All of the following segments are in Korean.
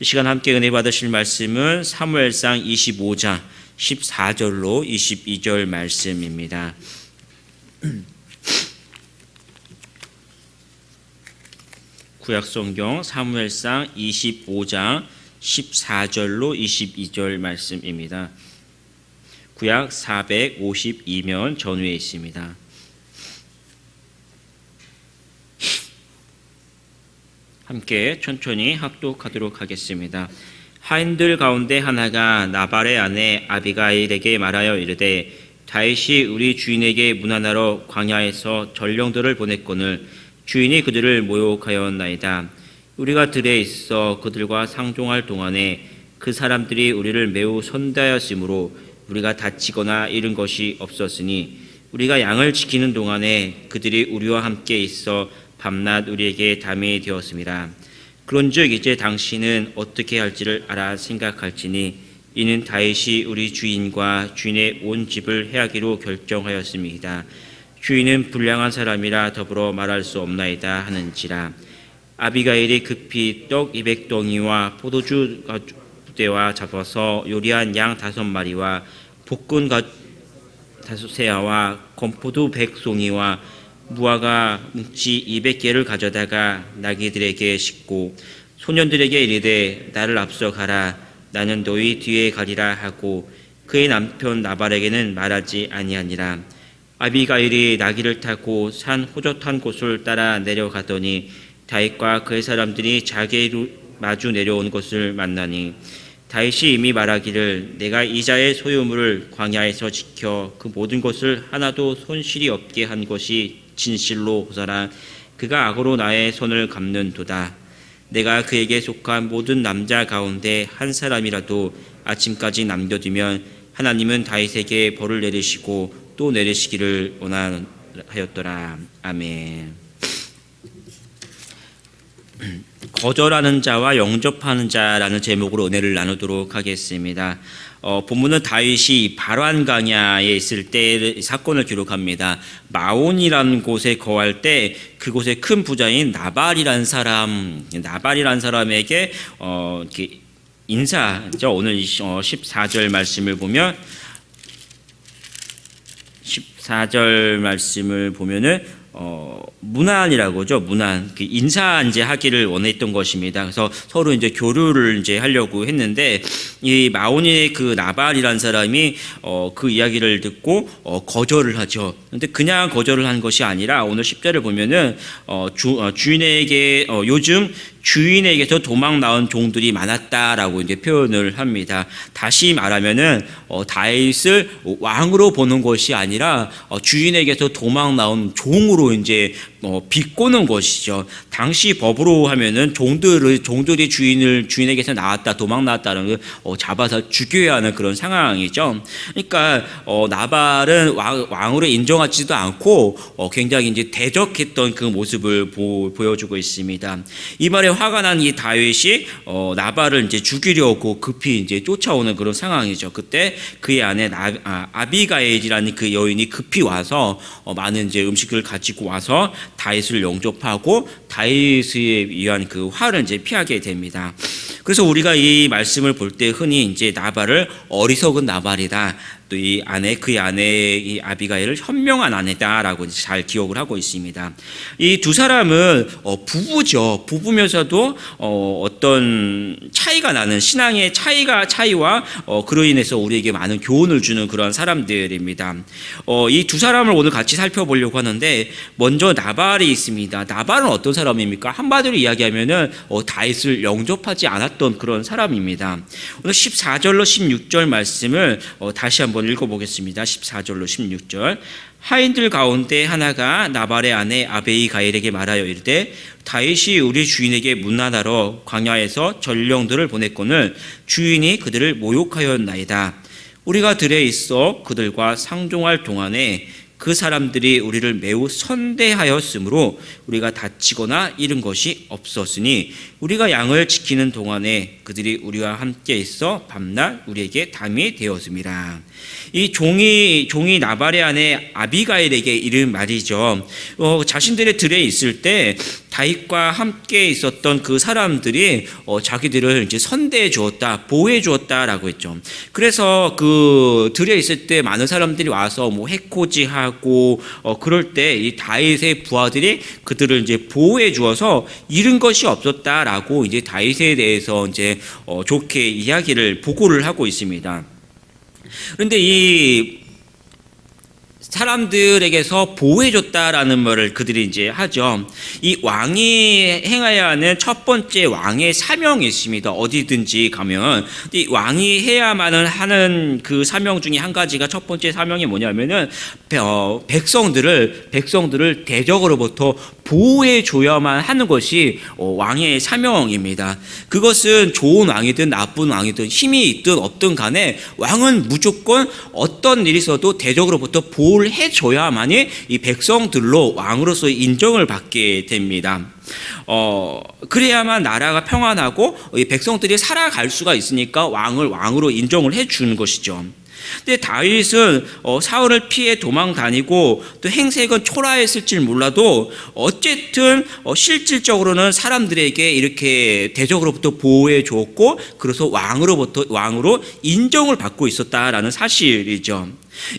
이 시간 함께 은혜 받으실 말씀은 사무엘상 25장 14절로 22절 말씀입니다. 구약 성경 사무엘상 25장 14절로 22절 말씀입니다. 구약 452면 전후에 있습니다. 함께 천천히 합독하도록 하겠습니다. 하인들 가운데 하나가 나발의 아내 아비가일에게 말하여 이르되 다윗이 우리 주인에게 문안하러 광야에서 전령들을 보냈거늘 주인이 그들을 모욕하였나이다. 우리가 들에 있어 그들과 상종할 동안에 그 사람들이 우리를 매우 선대하였으므로 우리가 다치거나 잃은 것이 없었으니 우리가 양을 지키는 동안에 그들이 우리와 함께 있어 밤낮 우리에게 담이 되었습니다. 그런즉 이제 당신은 어떻게 할지를 알아 생각할지니 이는 다윗이 우리 주인과 주인의 온 집을 해하기로 결정하였습니다. 주인은 불량한 사람이라 더불어 말할 수 없나이다 하는지라 아비가일이 급히 떡 200덩이와 포도주 부대와 잡아서 요리한 양 다섯 마리와 볶은 가 다섯 세아와 건포도 백송이와 무화과 뭉치 200개를 가져다가 나귀들에게 싣고 소년들에게 이르되 나를 앞서 가라. 나는 너희 뒤에 가리라 하고 그의 남편 나발에게는 말하지 아니하니라. 아비가일이 나귀를 타고 산 호젓한 곳을 따라 내려가더니 다윗과 그의 사람들이 자기로 마주 내려온 것을 만나니 다윗이 이미 말하기를 내가 이자의 소유물을 광야에서 지켜 그 모든 것을 하나도 손실이 없게 한 것이 진실로 호사라. 그가 악으로 나의 손을 갚는도다. 내가 그에게 속한 모든 남자 가운데 한 사람이라도 아침까지 남겨두면 하나님은 다윗에게 벌을 내리시고 또 내리시기를 원하였더라. 아멘. 거절하는 자와 영접하는 자라는 제목으로 은혜를 나누도록 하겠습니다. 어, 본문은 다윗이 발환 강야에 있을 때 사건을 기록합니다. 마온이라는 곳에 거할 때 그곳에 큰 부자인 나발이라는 사람, 나발이라는 사람에게 어, 인사죠. 오늘 14절 말씀을 보면 14절 말씀을 보면은 어, 문안이라고 죠. 문안. 그 인사 이제 하기를 원했던 것입니다. 그래서 서로 이제 교류를 이제 하려고 했는데 이 마온의 그 나발이라는 사람이 어, 그 이야기를 듣고 어, 거절을 하죠. 근데 그냥 거절을 한 것이 아니라 오늘 10절을 보면은 어, 주, 어, 주인에게 어, 요즘 주인에게서 도망 나온 종들이 많았다라고 이제 표현을 합니다. 다시 말하면은 어, 다윗을 왕으로 보는 것이 아니라 어, 주인에게서 도망 나온 종으로 이제 어, 비꼬는 것이죠. 당시 법으로 하면은 종들을 종들이 주인을 주인에게서 나왔다 도망 나왔다는 걸 어, 잡아서 죽여야 하는 그런 상황이죠. 그러니까 어, 나발은 왕, 왕으로 인정하지도 않고 어, 굉장히 이제 대적했던 그 모습을 보, 보여주고 있습니다. 이 말에 화가 난 이 다윗이 어, 나발을 이제 죽이려고 급히 이제 쫓아오는 그런 상황이죠. 그때 그의 아내 나, 아, 아비가엘이라는 그 여인이 급히 와서 어, 많은 이제 음식을 가지고 와서 다윗을 영접하고 다윗에 위한 그 화를 이제 피하게 됩니다. 그래서 우리가 이 말씀을 볼 때 흔히 이제 나발을 어리석은 나발이다. 또 이 아내 그 아내 이 아비가일을 현명한 아내다라고 잘 기억을 하고 있습니다. 이 두 사람은 어, 부부죠. 부부면서도 어, 어떤 차이가 나는 신앙의 차이가 차이와 어, 그로 인해서 우리에게 많은 교훈을 주는 그런 사람들입니다. 어, 이 두 사람을 오늘 같이 살펴보려고 하는데 먼저 나발이 있습니다. 나발은 어떤 사람입니까? 한마디로 이야기하면은 어, 다윗을 영접하지 않았던 그런 사람입니다. 오늘 14절로 16절 말씀을 어, 다시 한번 읽어보겠습니다. 14절로 16절. 하인들 가운데 하나가 나발의 아내 아베이 가일에게 말하여 이르되 다윗이 우리 주인에게 문안하러 광야에서 전령들을 보냈거늘 주인이 그들을 모욕하였나이다. 우리가 들에 있어 그들과 상종할 동안에 그 사람들이 우리를 매우 선대하였으므로 우리가 다치거나 잃은 것이 없었으니 우리가 양을 지키는 동안에 그들이 우리와 함께 있어 밤낮 우리에게 담이 되었습니다. 이 종이 종이 나발의 아내 아비가일에게 이른 말이죠. 어, 자신들의 들에 있을 때 다윗과 함께 있었던 그 사람들이 어, 자기들을 이제 선대해 주었다, 보호해 주었다라고 했죠. 그래서 그 들에 있을 때 많은 사람들이 와서 뭐 해코지하고 어, 그럴 때 이 다윗의 부하들이 그들을 이제 보호해 주어서 잃은 것이 없었다라고 이제 다윗에 대해서 이제 어, 좋게 이야기를 보고를 하고 있습니다. 그런데 이 사람들에게서 보호해줬다라는 말을 그들이 이제 하죠. 이 왕이 행해야 하는 첫 번째 왕의 사명이 있습니다. 어디든지 가면 이 왕이 해야만을 하는 그 사명 중에 한 가지가 첫 번째 사명이 뭐냐면은 어, 백성들을 백성들을 대적으로부터 보호해 줘야만 하는 것이 어, 왕의 사명입니다. 그것은 좋은 왕이든 나쁜 왕이든 힘이 있든 없든 간에 왕은 무조건 어떤 일이 있어도 대적으로부터 보호를 해 줘야만이 이 백성들로 왕으로서 인정을 받게 됩니다. 어, 그래야만 나라가 평안하고 이 백성들이 살아갈 수가 있으니까 왕을 왕으로 인정을 해 주는 것이죠. 근데 다윗은 어, 사울을 피해 도망 다니고 또 행색은 초라했을지 몰라도 어쨌든 어, 실질적으로는 사람들에게 이렇게 대적으로부터 보호해 주었고 그래서 왕으로부터 왕으로 인정을 받고 있었다라는 사실이죠.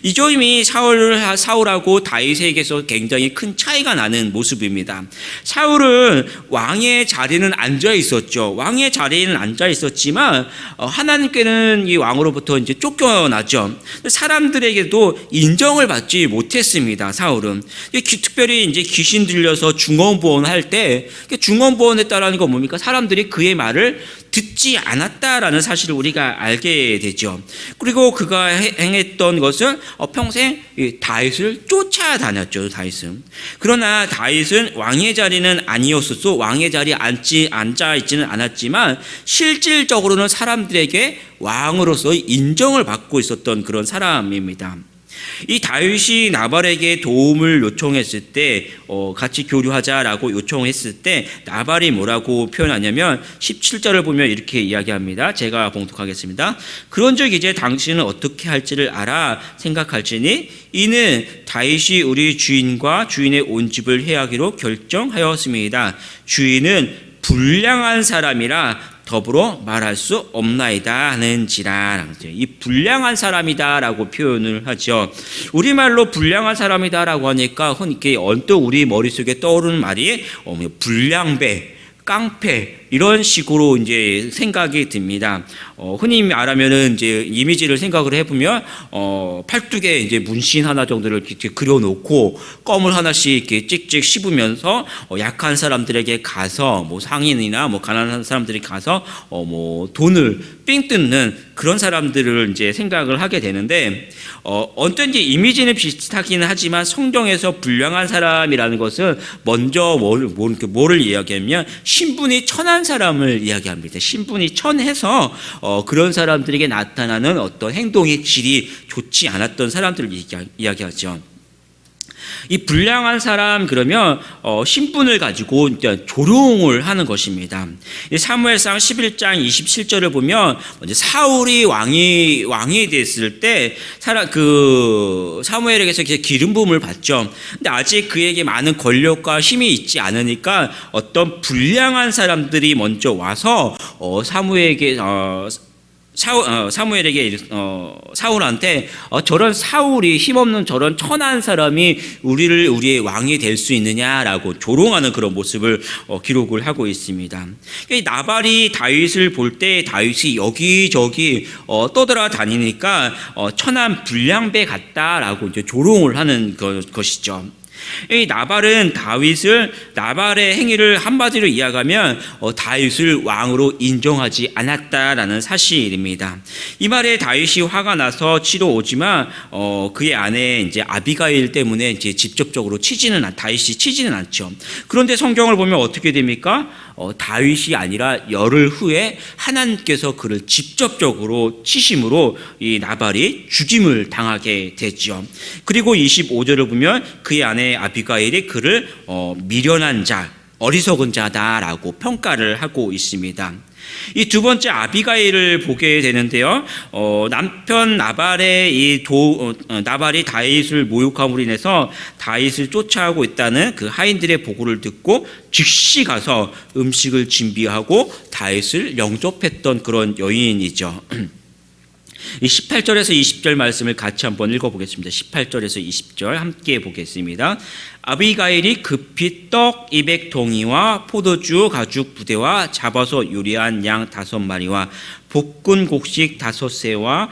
이 점이 사울, 사울하고 다윗에게서 굉장히 큰 차이가 나는 모습입니다. 사울은 왕의 자리는 앉아 있었죠. 왕의 자리에는 앉아 있었지만 어, 하나님께는 이 왕으로부터 이제 쫓겨나죠. 사람들에게도 인정을 받지 못했습니다. 사울은 특별히 이제 귀신 들려서 중언부언할 때 중언부언했다라는 건 뭡니까? 사람들이 그의 말을 듣지 않았다라는 사실을 우리가 알게 되죠. 그리고 그가 행했던 것은 어, 평생 다윗을 쫓아다녔죠. 다윗은. 그러나 다윗은 왕의 자리는 아니었었어. 왕의 자리에 앉지 앉아 있지는 않았지만 실질적으로는 사람들에게 왕으로서 인정을 받고 있었던 그런 사람입니다. 이 다윗이 나발에게 도움을 요청했을 때 어, 같이 교류하자라고 요청했을 때 나발이 뭐라고 표현하냐면 17절을 보면 이렇게 이야기합니다. 제가 봉독하겠습니다. 그런즉 이제 당신은 어떻게 할지를 알아 생각할지니 이는 다윗이 우리 주인과 주인의 온 집을 해하기로 결정하였습니다. 주인은 불량한 사람이라 더불어 말할 수 없나이다 하는지라 이 불량한 사람이다라고 표현을 하죠. 우리 말로 불량한 사람이다라고 하니까 흔히 언뜻 우리 머릿속에 떠오르는 말이 어, 뭐 불량배, 깡패 이런 식으로 이제 생각이 듭니다. 어, 흔히 말하면은 이제 이미지를 생각을 해보면 어, 팔뚝에 이제 문신 하나 정도를 그려놓고 껌을 하나씩 이렇게 찍찍 씹으면서 어, 약한 사람들에게 가서 뭐 상인이나 뭐 가난한 사람들이 가서 어, 뭐 돈을 삥 뜯는 그런 사람들을 이제 생각을 하게 되는데 어, 어쩐지 이미지는 비슷하기는 하지만 성경에서 불량한 사람이라는 것은 먼저 뭘, 뭘, 뭐를 이야기하면 신분이 천한 사람을 이야기합니다. 신분이 천해서 어, 그런 사람들에게 나타나는 어떤 행동의 질이 좋지 않았던 사람들을 이야기하죠. 이 불량한 사람 그러면 어, 신분을 가지고 조롱을 하는 것입니다. 사무엘상 11장 27절을 보면 사울이 왕이 왕이 됐을 때 사람 그 사무엘에게서 기름 부음을 받죠. 근데 아직 그에게 많은 권력과 힘이 있지 않으니까 어떤 불량한 사람들이 먼저 와서 어, 사무에게 어, 사울, 어, 사무엘에게 어, 사울한테 어, 저런 사울이 힘없는 저런 천한 사람이 우리를 우리의 왕이 될 수 있느냐라고 조롱하는 그런 모습을 어, 기록을 하고 있습니다. 나발이 다윗을 볼 때 다윗이 여기저기 어, 떠돌아 다니니까 어, 천한 불량배 같다라고 이제 조롱을 하는 것, 것이죠. 이 나발은 다윗을 나발의 행위를 한마디로 이야기하면 어, 다윗을 왕으로 인정하지 않았다라는 사실입니다. 이 말에 다윗이 화가 나서 치러 오지만 어, 그의 아내 이제 아비가일 때문에 이제 직접적으로 치지는 다윗이 치지는 않죠. 그런데 성경을 보면 어떻게 됩니까? 어, 다윗이 아니라 열흘 후에 하나님께서 그를 직접적으로 치심으로 이 나발이 죽임을 당하게 되죠. 그리고 25절을 보면 그의 아내 아비가일이 그를 어, 미련한 자, 어리석은 자다라고 평가를 하고 있습니다. 이 두 번째 아비가일을 보게 되는데요. 어, 남편 나발의 이 도, 어, 나발이 다윗을 모욕함으로 인해서 다윗을 쫓아오고 있다는 그 하인들의 보고를 듣고 즉시 가서 음식을 준비하고 다윗을 영접했던 그런 여인이죠. 이 18절에서 20절 말씀을 같이 한번 읽어보겠습니다. 18절에서 20절 함께 보겠습니다. 아비가일이 급히 떡 200동이와 포도주 가죽 부대와 잡아서 요리한 양 다섯 마리와 볶은 곡식 다섯 새와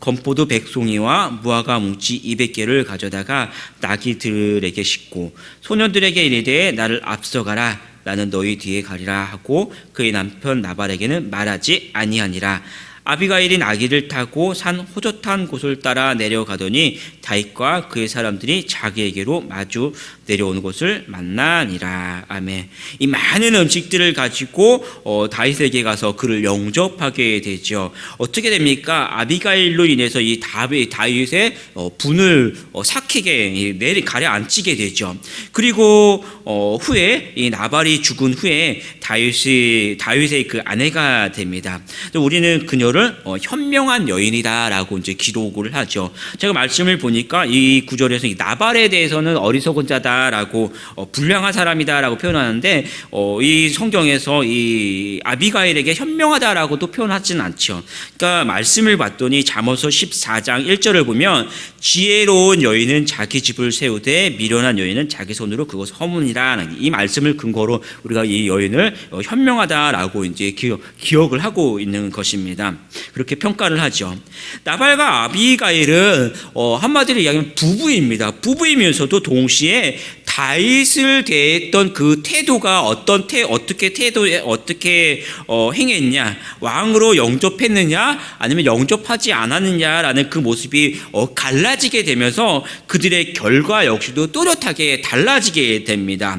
건포도 백송이와 무화과 뭉치 200개를 가져다가 나귀들에게 싣고 소년들에게 이르되 나를 앞서가라 나는 너희 뒤에 가리라 하고 그의 남편 나발에게는 말하지 아니하니라 아비가일이 나귀를 타고 산 호젓한 곳을 따라 내려가더니 다윗과 그의 사람들이 자기에게로 마주 내려오는 곳을 만나니라. 아멘. 이 많은 음식들을 가지고 어, 다윗에게 가서 그를 영접하게 되죠. 어떻게 됩니까? 아비가일로 인해서 이 다윗, 다윗의 어, 분을 어, 삭히게 내리 가려앉히게 되죠. 그리고 어, 후에 이 나발이 죽은 후에 다윗이 다윗의 그 아내가 됩니다. 우리는 그녀 를 어, 현명한 여인이다라고 이제 기록을 하죠. 제가 말씀을 보니까 이 구절에서 이 나발에 대해서는 어리석은 자다라고 어, 불량한 사람이다라고 표현하는데 어, 이 성경에서 이 아비가일에게 현명하다라고도 표현하지는 않죠. 그러니까 말씀을 봤더니 잠언서 14장 1절을 보면 지혜로운 여인은 자기 집을 세우되 미련한 여인은 자기 손으로 그것을 허무니라 이 말씀을 근거로 우리가 이 여인을 어, 현명하다라고 이제 기억, 기억 을 하고 있는 것입니다. 그렇게 평가를 하죠. 나발과 아비가일은 어, 한마디로 이야기하면 부부입니다. 부부이면서도 동시에 다윗을 대했던 그 태도가 어떤 태 어떻게 태도에 어떻게 어, 행했냐 왕으로 영접했느냐 아니면 영접하지 않았느냐라는 그 모습이 어, 갈라지게 되면서 그들의 결과 역시도 또렷하게 달라지게 됩니다.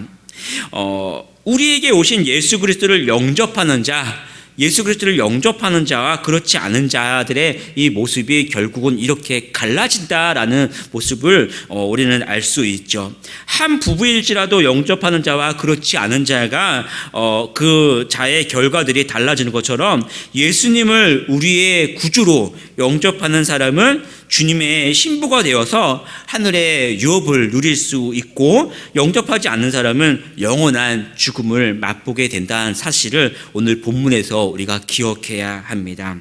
어, 우리에게 오신 예수 그리스도를 영접하는 자 예수 그리스도를 영접하는 자와 그렇지 않은 자들의 이 모습이 결국은 이렇게 갈라진다라는 모습을 어, 우리는 알 수 있죠. 한 부부일지라도 영접하는 자와 그렇지 않은 자가 어, 그 자의 결과들이 달라지는 것처럼 예수님을 우리의 구주로 영접하는 사람은 주님의 신부가 되어서 하늘의 유업을 누릴 수 있고 영접하지 않는 사람은 영원한 죽음을 맛보게 된다는 사실을 오늘 본문에서 우리가 기억해야 합니다.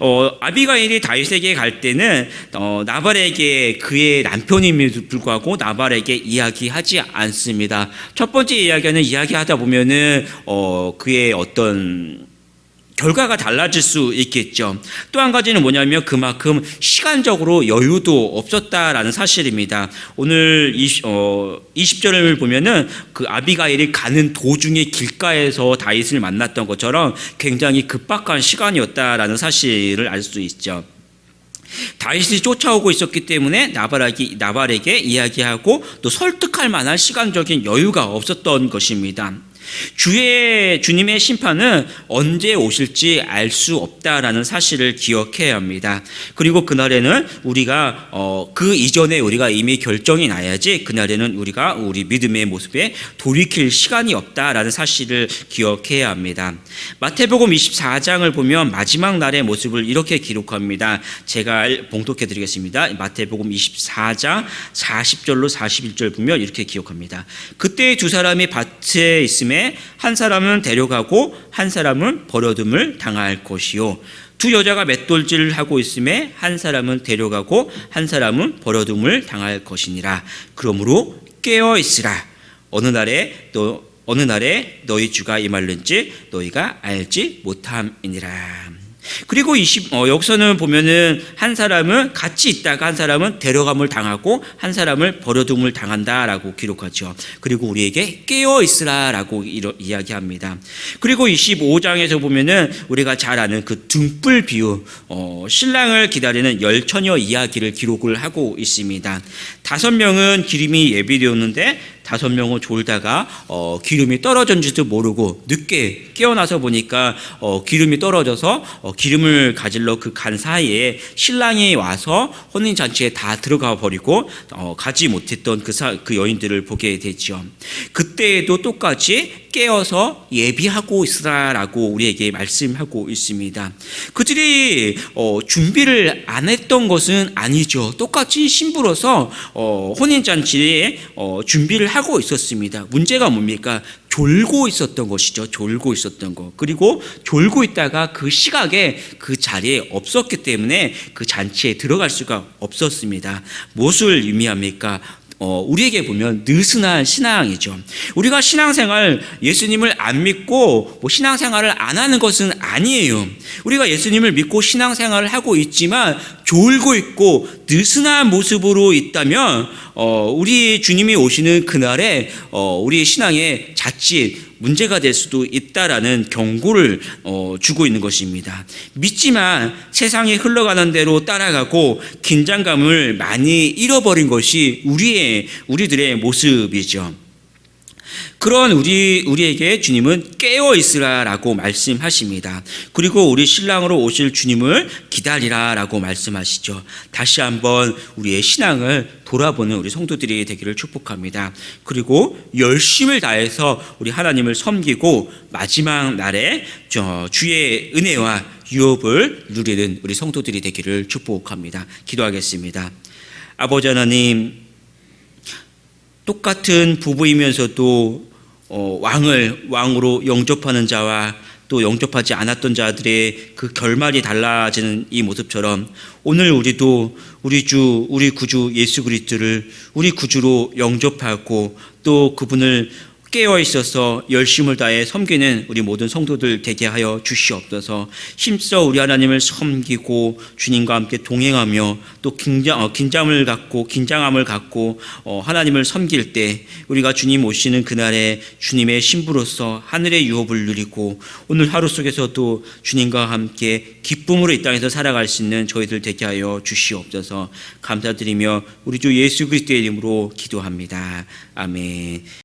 어, 아비가일이 다윗에게 갈 때는 어, 나발에게 그의 남편임에도 불구하고 나발에게 이야기하지 않습니다. 첫 번째 이야기는 이야기하다 보면은 어, 그의 어떤 결과가 달라질 수 있겠죠. 또 한 가지는 뭐냐면 그만큼 시간적으로 여유도 없었다라는 사실입니다. 오늘 20, 어, 20절을 보면은 그 아비가일이 가는 도중에 길가에서 다윗을 만났던 것처럼 굉장히 급박한 시간이었다라는 사실을 알 수 있죠. 다윗이 쫓아오고 있었기 때문에 나발에게, 나발에게 이야기하고 또 설득할 만한 시간적인 여유가 없었던 것입니다. 주의 주님의 심판은 언제 오실지 알 수 없다라는 사실을 기억해야 합니다. 그리고 그날에는 우리가 어, 그 이전에 우리가 이미 결정이 나야지 그날에는 우리가 우리 믿음의 모습에 돌이킬 시간이 없다라는 사실을 기억해야 합니다. 마태복음 24장을 보면 마지막 날의 모습을 이렇게 기록합니다. 제가 봉독해 드리겠습니다. 마태복음 24장 40절로 41절 보면 이렇게 기억합니다. 그때 두 사람이 밭에 있 음에 한 사람은 데려가고 한 사람은 버려둠을 당할 것이요. 두 여자가 맷돌질을 하고 있음에 한 사람은 데려가고 한 사람은 버려둠을 당할 것이니라. 그러므로 깨어 있으라. 어느 날에 또 어느 날에 너희 주가 임할는지 너희가 알지 못함이니라 그리고 20, 어, 여기서는 보면은 한 사람은 같이 있다가 한 사람은 데려감을 당하고 한 사람을 버려둠을 당한다라고 기록하죠. 그리고 우리에게 깨어 있으라라고 이야기합니다. 그리고 25장에서 보면은 우리가 잘 아는 그 등불 비유, 어, 신랑을 기다리는 열 처녀 이야기를 기록을 하고 있습니다. 다섯 명은 기름이 예비되었는데 다섯 명은 졸다가 어, 기름이 떨어졌는지도 모르고 늦게 깨어나서 보니까 어, 기름이 떨어져서 어, 기름을 가질러 그 간 사이에 신랑이 와서 혼인 잔치에 다 들어가 버리고 어, 가지 못했던 그, 사, 그 여인들을 보게 되죠. 그때에도 똑같이 깨어서 예비하고 있으라라고 우리에게 말씀하고 있습니다. 그들이 어, 준비를 안 했던 것은 아니죠. 똑같이 신부로서 어, 혼인잔치에 어, 준비를 하고 있었습니다. 문제가 뭡니까? 졸고 있었던 것이죠. 졸고 있었던 것. 그리고 졸고 있다가 그 시각에 그 자리에 없었기 때문에 그 잔치에 들어갈 수가 없었습니다. 무엇을 의미합니까? 어, 우리에게 보면 느슨한 신앙이죠. 우리가 신앙생활 예수님을 안 믿고 뭐 신앙생활을 안 하는 것은 아니에요. 우리가 예수님을 믿고 신앙생활을 하고 있지만 졸고 있고 느슨한 모습으로 있다면 어, 우리 주님이 오시는 그날에 어, 우리 신앙에 자칫 문제가 될 수도 있다라는 경고를 어, 주고 있는 것입니다. 믿지만 세상이 흘러가는 대로 따라가고 긴장감을 많이 잃어버린 것이 우리의 우리들의 모습이죠. 그런 우리 우리에게 주님은 깨어 있으라라고 말씀하십니다. 그리고 우리 신랑으로 오실 주님을 기다리라라고 말씀하시죠. 다시 한번 우리의 신앙을 돌아보는 우리 성도들이 되기를 축복합니다. 그리고 열심을 다해서 우리 하나님을 섬기고 마지막 날에 저 주의 은혜와 유업을 누리는 우리 성도들이 되기를 축복합니다. 기도하겠습니다. 아버지 하나님 똑같은 부부이면서도 어, 왕을 왕으로 영접하는 자와 또 영접하지 않았던 자들의 그 결말이 달라지는 이 모습처럼 오늘 우리도 우리 주 우리 구주 예수 그리스도를 우리 구주로 영접하고 또 그분을 깨어 있어서 열심을 다해 섬기는 우리 모든 성도들 되게 하여 주시옵소서. 힘써 우리 하나님을 섬기고 주님과 함께 동행하며 또 긴장 어, 긴장을 갖고 긴장함을 갖고 어, 하나님을 섬길 때 우리가 주님 오시는 그날에 주님의 신부로서 하늘의 유업을 누리고 오늘 하루 속에서도 주님과 함께 기쁨으로 이 땅에서 살아갈 수 있는 저희들 되게 하여 주시옵소서. 감사드리며 우리 주 예수 그리스도의 이름으로 기도합니다. 아멘.